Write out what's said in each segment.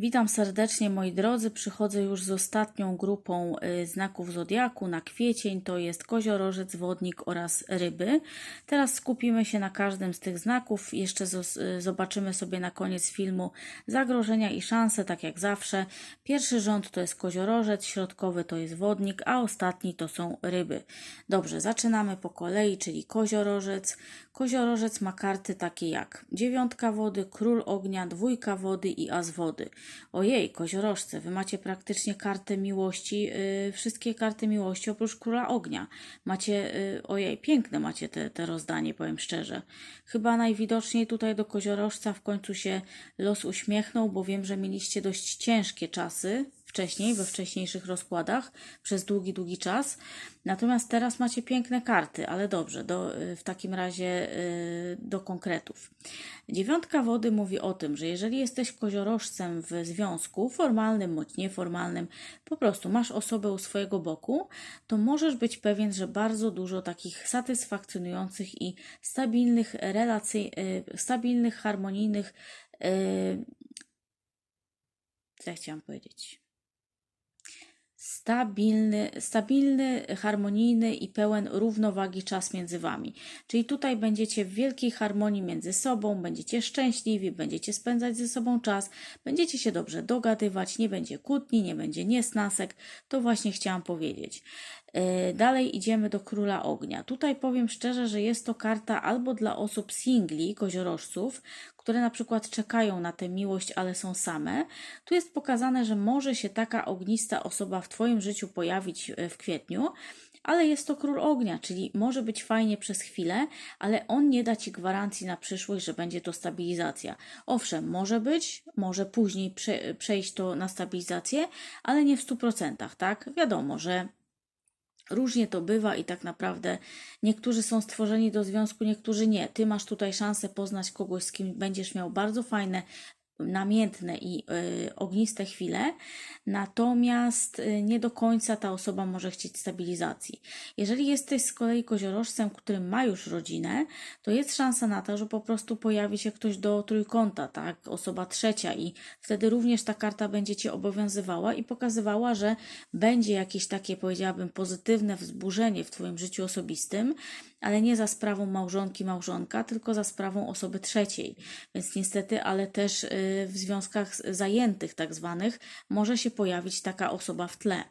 Witam serdecznie moi drodzy. Przychodzę już z ostatnią grupą y, znaków zodiaku na kwiecień. To jest koziorożec, wodnik oraz ryby. Teraz skupimy się na każdym z tych znaków. Jeszcze y, zobaczymy sobie na koniec filmu zagrożenia i szanse, tak jak zawsze. Pierwszy rząd to jest koziorożec, środkowy to jest wodnik, a ostatni to są ryby. Dobrze, zaczynamy po kolei, czyli koziorożec. Koziorożec ma karty takie jak dziewiątka wody, król ognia, dwójka wody i as wody. Ojej, koziorożce, wy macie praktycznie kartę miłości, yy, wszystkie karty miłości oprócz króla ognia. Macie, yy, ojej, piękne macie te, te rozdanie, powiem szczerze. Chyba najwidoczniej tutaj do koziorożca w końcu się los uśmiechnął, bo wiem, że mieliście dość ciężkie czasy wcześniej, we wcześniejszych rozkładach, przez długi, długi czas. Natomiast teraz macie piękne karty, ale dobrze, do, y, w takim razie y, do konkretów. Dziewiątka wody mówi o tym, że jeżeli jesteś koziorożcem w związku, formalnym bądź nieformalnym, po prostu masz osobę u swojego boku, to możesz być pewien, że bardzo dużo takich satysfakcjonujących i stabilnych relacji, y, stabilnych, harmonijnych, co ja chciałam powiedzieć? Stabilny, stabilny, harmonijny i pełen równowagi czas między Wami. Czyli tutaj będziecie w wielkiej harmonii między sobą, będziecie szczęśliwi, będziecie spędzać ze sobą czas, będziecie się dobrze dogadywać, nie będzie kłótni, nie będzie niesnasek. To właśnie chciałam powiedzieć. Yy, Dalej idziemy do Króla Ognia. Tutaj powiem szczerze, że jest to karta albo dla osób singli, koziorożców, które na przykład czekają na tę miłość, ale są same. Tu jest pokazane, że może się taka ognista osoba w Twoim życiu pojawić e, w kwietniu, ale jest to król ognia, czyli może być fajnie przez chwilę, ale on nie da Ci gwarancji na przyszłość, że będzie to stabilizacja. Owszem, może być, może później prze, przejść to na stabilizację, ale nie w 100%, tak? Wiadomo, że Różnie to bywa i tak naprawdę niektórzy są stworzeni do związku, niektórzy nie. Ty masz tutaj szansę poznać kogoś, z kim będziesz miał bardzo fajne, namiętne i y, ogniste chwile, natomiast y, nie do końca ta osoba może chcieć stabilizacji. Jeżeli jesteś z kolei koziorożcem, który ma już rodzinę, to jest szansa na to, że po prostu pojawi się ktoś do trójkąta, tak, osoba trzecia i wtedy również ta karta będzie Cię obowiązywała i pokazywała, że będzie jakieś takie, powiedziałabym, pozytywne wzburzenie w Twoim życiu osobistym, ale nie za sprawą małżonki, małżonka, tylko za sprawą osoby trzeciej. Więc niestety, ale też y, w związkach zajętych, tak zwanych, może się pojawić taka osoba w tle.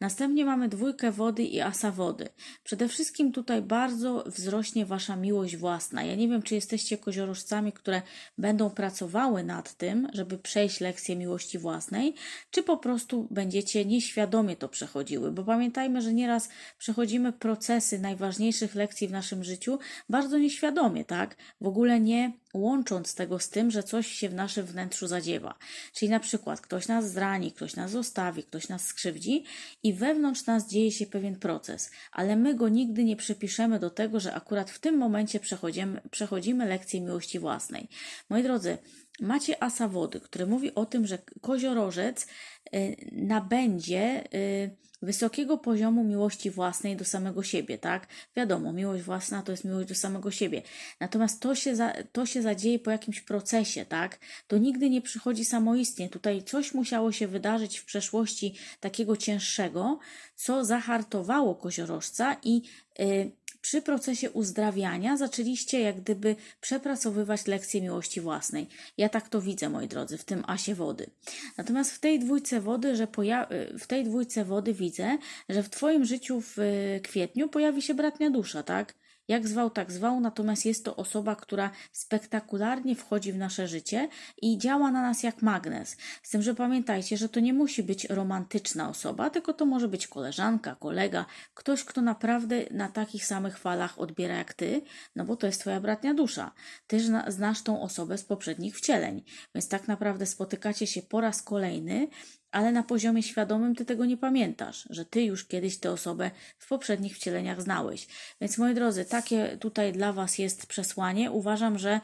Następnie mamy dwójkę wody i asa wody. Przede wszystkim tutaj bardzo wzrośnie Wasza miłość własna. Ja nie wiem, czy jesteście koziorożcami, które będą pracowały nad tym, żeby przejść lekcję miłości własnej, czy po prostu będziecie nieświadomie to przechodziły. Bo pamiętajmy, że nieraz przechodzimy procesy najważniejszych lekcji w naszym życiu bardzo nieświadomie, tak? W ogóle nie łącząc tego z tym, że coś się w naszym wnętrzu zadziewa. Czyli na przykład ktoś nas zrani, ktoś nas zostawi, ktoś nas skrzywdzi i wewnątrz nas dzieje się pewien proces, ale my go nigdy nie przypiszemy do tego, że akurat w tym momencie przechodzimy, przechodzimy lekcję miłości własnej. Moi drodzy, macie asa wody, który mówi o tym, że koziorożec y, nabędzie y, wysokiego poziomu miłości własnej do samego siebie, tak? Wiadomo, miłość własna to jest miłość do samego siebie. Natomiast to się, za, to się zadzieje po jakimś procesie, tak? To nigdy nie przychodzi samoistnie. Tutaj coś musiało się wydarzyć w przeszłości takiego cięższego, co zahartowało koziorożca i y, przy procesie uzdrawiania zaczęliście jak gdyby przepracowywać lekcję miłości własnej. Ja tak to widzę, moi drodzy, w tym asie wody. Natomiast w tej dwójce wody, że poja- w tej dwójce wody widzę, że w Twoim życiu w kwietniu pojawi się bratnia dusza, tak? Jak zwał, tak zwał, natomiast jest to osoba, która spektakularnie wchodzi w nasze życie i działa na nas jak magnes. Z tym, że pamiętajcie, że to nie musi być romantyczna osoba, tylko to może być koleżanka, kolega, ktoś, kto naprawdę na takich samych falach odbiera jak ty, no bo to jest twoja bratnia dusza. Ty zna- znasz tą osobę z poprzednich wcieleń, więc tak naprawdę spotykacie się po raz kolejny ale na poziomie świadomym ty tego nie pamiętasz, że ty już kiedyś tę osobę w poprzednich wcieleniach znałeś. Więc moi drodzy, takie tutaj dla was jest przesłanie. Uważam, że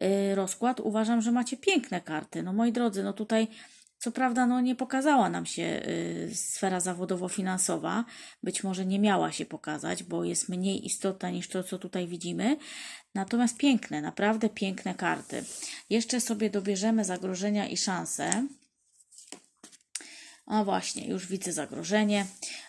yy, rozkład, uważam, że macie piękne karty. No moi drodzy, no tutaj co prawda, no nie pokazała nam się y, sfera zawodowo-finansowa, być może nie miała się pokazać, bo jest mniej istotna niż to, co tutaj widzimy. Natomiast piękne, naprawdę piękne karty. Jeszcze sobie dobierzemy zagrożenia i szanse. A właśnie, już widzę zagrożenie.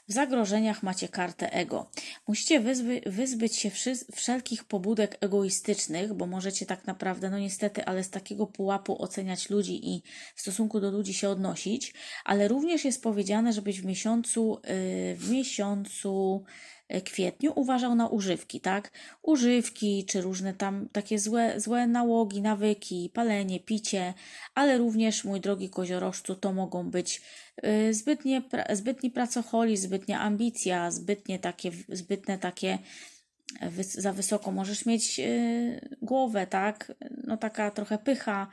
W zagrożeniach macie kartę ego. Musicie wyzby, wyzbyć się wszelkich pobudek egoistycznych, bo możecie tak naprawdę, no niestety, ale z takiego pułapu oceniać ludzi i w stosunku do ludzi się odnosić, ale również jest powiedziane, żebyś w miesiącu, yy, w miesiącu kwietniu uważał na używki, tak? Używki, czy różne tam takie złe, złe nałogi, nawyki, palenie, picie, ale również, mój drogi koziorożcu, to mogą być y, zbytnie, zbytni pracocholi, zbytnia ambicja, zbytnie takie, zbytne takie za wysoko możesz mieć y, głowę, tak? No taka trochę pycha,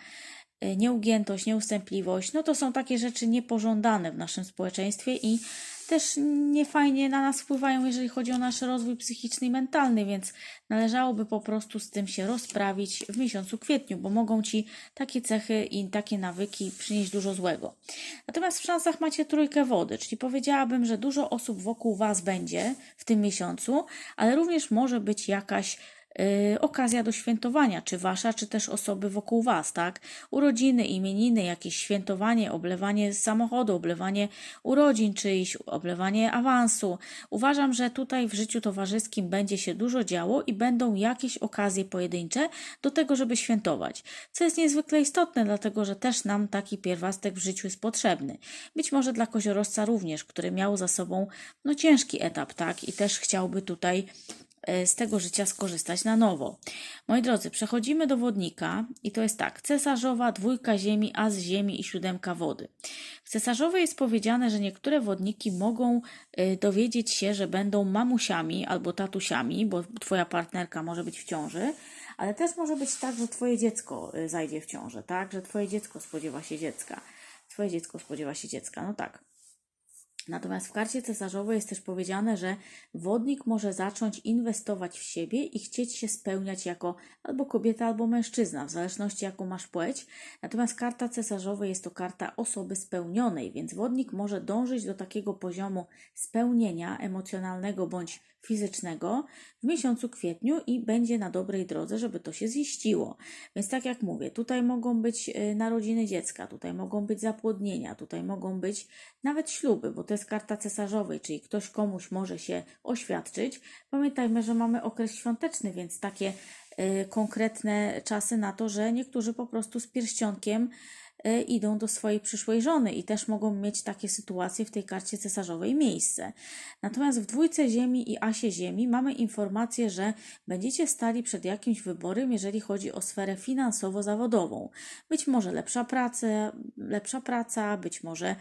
y, nieugiętość, nieustępliwość, no to są takie rzeczy niepożądane w naszym społeczeństwie i też niefajnie na nas wpływają, jeżeli chodzi o nasz rozwój psychiczny i mentalny, więc należałoby po prostu z tym się rozprawić w miesiącu kwietniu, bo mogą ci takie cechy i takie nawyki przynieść dużo złego. Natomiast w szansach macie trójkę wody, czyli powiedziałabym, że dużo osób wokół Was będzie w tym miesiącu, ale również może być jakaś okazja do świętowania, czy wasza, czy też osoby wokół was, tak? Urodziny, imieniny, jakieś świętowanie, oblewanie samochodu, oblewanie urodzin czyjś, oblewanie awansu. Uważam, że tutaj w życiu towarzyskim będzie się dużo działo i będą jakieś okazje pojedyncze do tego, żeby świętować. Co jest niezwykle istotne, dlatego że też nam taki pierwiastek w życiu jest potrzebny. Być może dla koziorosca również, który miał za sobą no ciężki etap, tak? I też chciałby tutaj z tego życia skorzystać na nowo. Moi drodzy, przechodzimy do wodnika i to jest tak: cesarzowa, dwójka ziemi, as ziemi i siódemka wody. W cesarzowej jest powiedziane, że niektóre wodniki mogą e, dowiedzieć się, że będą mamusiami albo tatusiami, bo twoja partnerka może być w ciąży, ale też może być tak, że twoje dziecko e, zajdzie w ciążę, tak? Że twoje dziecko spodziewa się dziecka. Twoje dziecko spodziewa się dziecka. No tak. Natomiast w karcie cesarzowej jest też powiedziane, że wodnik może zacząć inwestować w siebie i chcieć się spełniać jako albo kobieta, albo mężczyzna, w zależności jaką masz płeć. Natomiast karta cesarzowej jest to karta osoby spełnionej, więc wodnik może dążyć do takiego poziomu spełnienia emocjonalnego bądź fizycznego w miesiącu kwietniu i będzie na dobrej drodze, żeby to się ziściło. Więc tak jak mówię, tutaj mogą być y, narodziny dziecka, tutaj mogą być zapłodnienia, tutaj mogą być nawet śluby, bo to jest karta cesarzowej, czyli ktoś komuś może się oświadczyć. Pamiętajmy, że mamy okres świąteczny, więc takie y, konkretne czasy na to, że niektórzy po prostu z pierścionkiem E, idą do swojej przyszłej żony i też mogą mieć takie sytuacje w tej karcie cesarzowej miejsce. Natomiast w dwójce ziemi i asie ziemi mamy informację, że będziecie stali przed jakimś wyborem, jeżeli chodzi o sferę finansowo-zawodową. Być może lepsza praca, lepsza praca, być może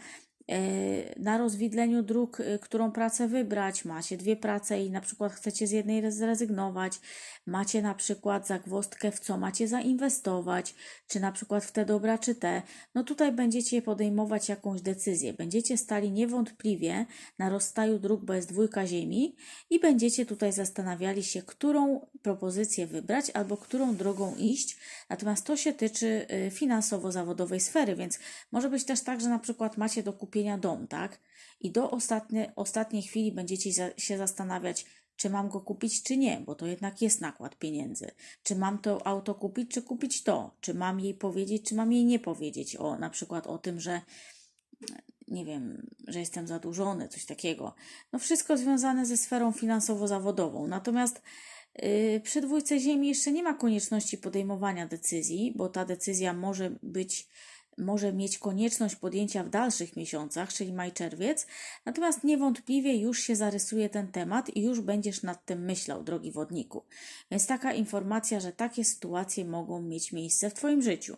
na rozwidleniu dróg, e, którą pracę wybrać. Macie dwie prace i na przykład chcecie z jednej zrezygnować. Macie na przykład zagwozdkę, w co macie zainwestować, czy na przykład w te dobra, czy te. No tutaj będziecie podejmować jakąś decyzję. Będziecie stali niewątpliwie na rozstaju dróg, bo jest dwójka ziemi i będziecie tutaj zastanawiali się, którą propozycję wybrać albo którą drogą iść. Natomiast to się tyczy e, finansowo-zawodowej sfery, więc może być też tak, że na przykład macie do kupienia kupienia dom, tak? I do ostatnie, ostatniej chwili będziecie się zastanawiać, czy mam go kupić, czy nie, bo to jednak jest nakład pieniędzy. Czy mam to auto kupić, czy kupić to? Czy mam jej powiedzieć, czy mam jej nie powiedzieć o na przykład o tym, że nie wiem, że jestem zadłużony, coś takiego. No wszystko związane ze sferą finansowo-zawodową. Natomiast yy, przy dwójce ziemi jeszcze nie ma konieczności podejmowania decyzji, bo ta decyzja może być może mieć konieczność podjęcia w dalszych miesiącach, czyli maj-czerwiec, natomiast niewątpliwie już się zarysuje ten temat i już będziesz nad tym myślał, drogi wodniku. Więc taka informacja, że takie sytuacje mogą mieć miejsce w Twoim życiu.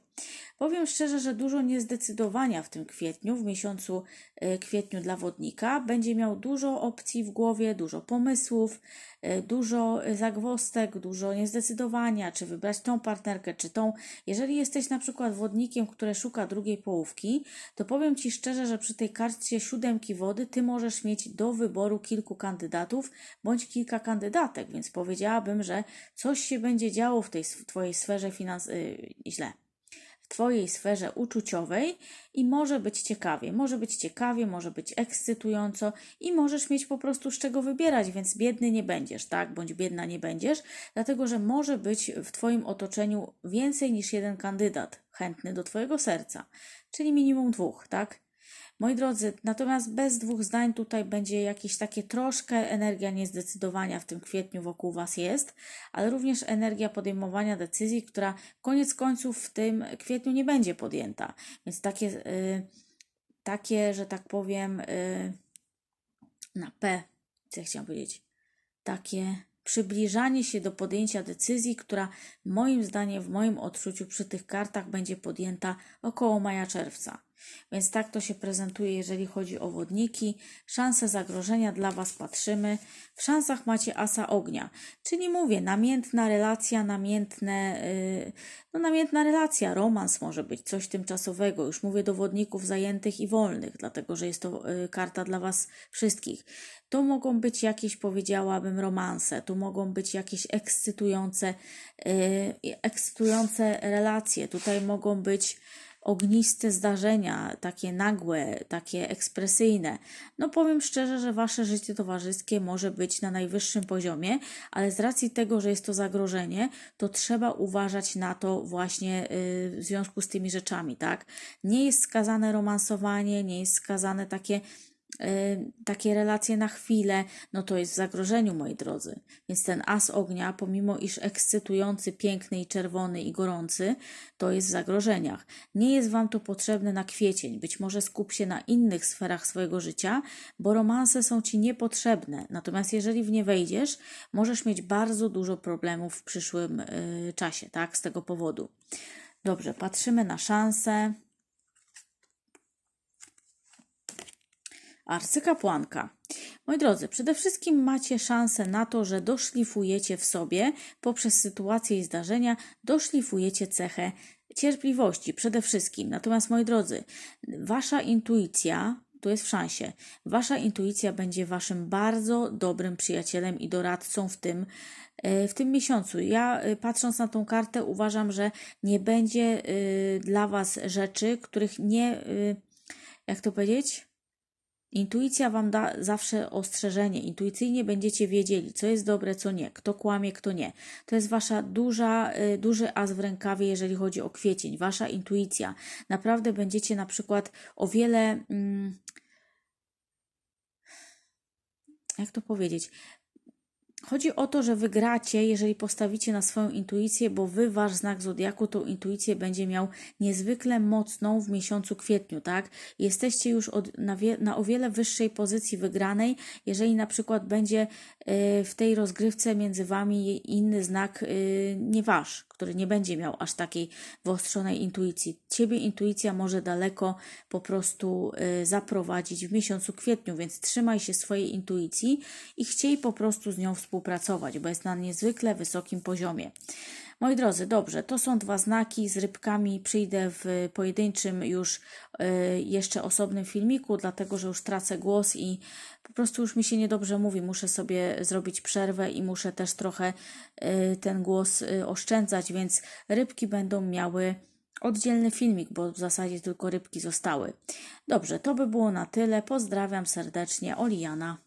Powiem szczerze, że dużo niezdecydowania w tym kwietniu, w miesiącu e, kwietniu dla wodnika. Będzie miał dużo opcji w głowie, dużo pomysłów, e, dużo zagwostek, dużo niezdecydowania, czy wybrać tą partnerkę, czy tą. Jeżeli jesteś na przykład wodnikiem, który szuka drugiej połówki, to powiem Ci szczerze, że przy tej karcie siódemki wody Ty możesz mieć do wyboru kilku kandydatów bądź kilka kandydatek, więc powiedziałabym, że coś się będzie działo w tej Twojej sferze finansowej, źle Twojej sferze uczuciowej i może być ciekawie. Może być ciekawie, może być ekscytująco i możesz mieć po prostu z czego wybierać, więc biedny nie będziesz, tak? Bądź biedna nie będziesz, dlatego że może być w Twoim otoczeniu więcej niż jeden kandydat chętny do Twojego serca, czyli minimum dwóch, tak? Moi drodzy, natomiast bez dwóch zdań tutaj będzie jakieś takie troszkę energia niezdecydowania w tym kwietniu wokół Was jest, ale również energia podejmowania decyzji, która koniec końców w tym kwietniu nie będzie podjęta. Więc takie, y, takie że tak powiem, y, na P, co ja chciałam powiedzieć, takie przybliżanie się do podjęcia decyzji, która moim zdaniem, w moim odczuciu przy tych kartach będzie podjęta około maja-czerwca. Więc tak to się prezentuje, jeżeli chodzi o wodniki. Szanse zagrożenia dla Was patrzymy. W szansach macie asa ognia, czyli mówię, namiętna relacja, namiętne, yy, no namiętna relacja, romans może być, coś tymczasowego. Już mówię do wodników zajętych i wolnych, dlatego że jest to yy, karta dla Was wszystkich. To mogą być jakieś, powiedziałabym, romanse, tu mogą być jakieś ekscytujące, yy, ekscytujące relacje, tutaj mogą być ogniste zdarzenia, takie nagłe, takie ekspresyjne. No powiem szczerze, że wasze życie towarzyskie może być na najwyższym poziomie, ale z racji tego, że jest to zagrożenie, to trzeba uważać na to właśnie yy, w związku z tymi rzeczami, tak? Nie jest skazane romansowanie, nie jest skazane takie Y, takie relacje na chwilę, no to jest w zagrożeniu, moi drodzy. Więc ten as ognia, pomimo iż ekscytujący, piękny i czerwony i gorący, to jest w zagrożeniach. Nie jest Wam to potrzebne na kwiecień. Być może skup się na innych sferach swojego życia, bo romanse są Ci niepotrzebne. Natomiast jeżeli w nie wejdziesz, możesz mieć bardzo dużo problemów w przyszłym y, czasie, tak? Z tego powodu. Dobrze, patrzymy na szanse. Arcykapłanka. Moi drodzy, przede wszystkim macie szansę na to, że doszlifujecie w sobie poprzez sytuacje i zdarzenia, doszlifujecie cechę cierpliwości przede wszystkim. Natomiast moi drodzy, wasza intuicja, tu jest w szansie, wasza intuicja będzie waszym bardzo dobrym przyjacielem i doradcą w tym, w tym miesiącu. Ja patrząc na tą kartę uważam, że nie będzie dla was rzeczy, których nie, jak to powiedzieć? Intuicja Wam da zawsze ostrzeżenie. Intuicyjnie będziecie wiedzieli, co jest dobre, co nie, kto kłamie, kto nie. To jest Wasza duża, y, duży as w rękawie, jeżeli chodzi o kwiecień, Wasza intuicja. Naprawdę będziecie na przykład o wiele. Mm, jak to powiedzieć? Chodzi o to, że wygracie, jeżeli postawicie na swoją intuicję, bo wy, wasz znak zodiaku, tą intuicję będzie miał niezwykle mocną w miesiącu kwietniu, tak? Jesteście już od, na, wie, na o wiele wyższej pozycji wygranej, jeżeli na przykład będzie y, w tej rozgrywce między wami inny znak, y, nie wasz, który nie będzie miał aż takiej wyostrzonej intuicji. Ciebie intuicja może daleko po prostu y, zaprowadzić w miesiącu kwietniu, więc trzymaj się swojej intuicji i chciej po prostu z nią współpracować, bo jest na niezwykle wysokim poziomie. Moi drodzy, dobrze, to są dwa znaki z rybkami. Przyjdę w pojedynczym już y, jeszcze osobnym filmiku, dlatego że już tracę głos i prostu już mi się niedobrze mówi. Muszę sobie zrobić przerwę i muszę też trochę y, ten głos y, oszczędzać, więc rybki będą miały oddzielny filmik, bo w zasadzie tylko rybki zostały. Dobrze, to by było na tyle. Pozdrawiam serdecznie, Oliana.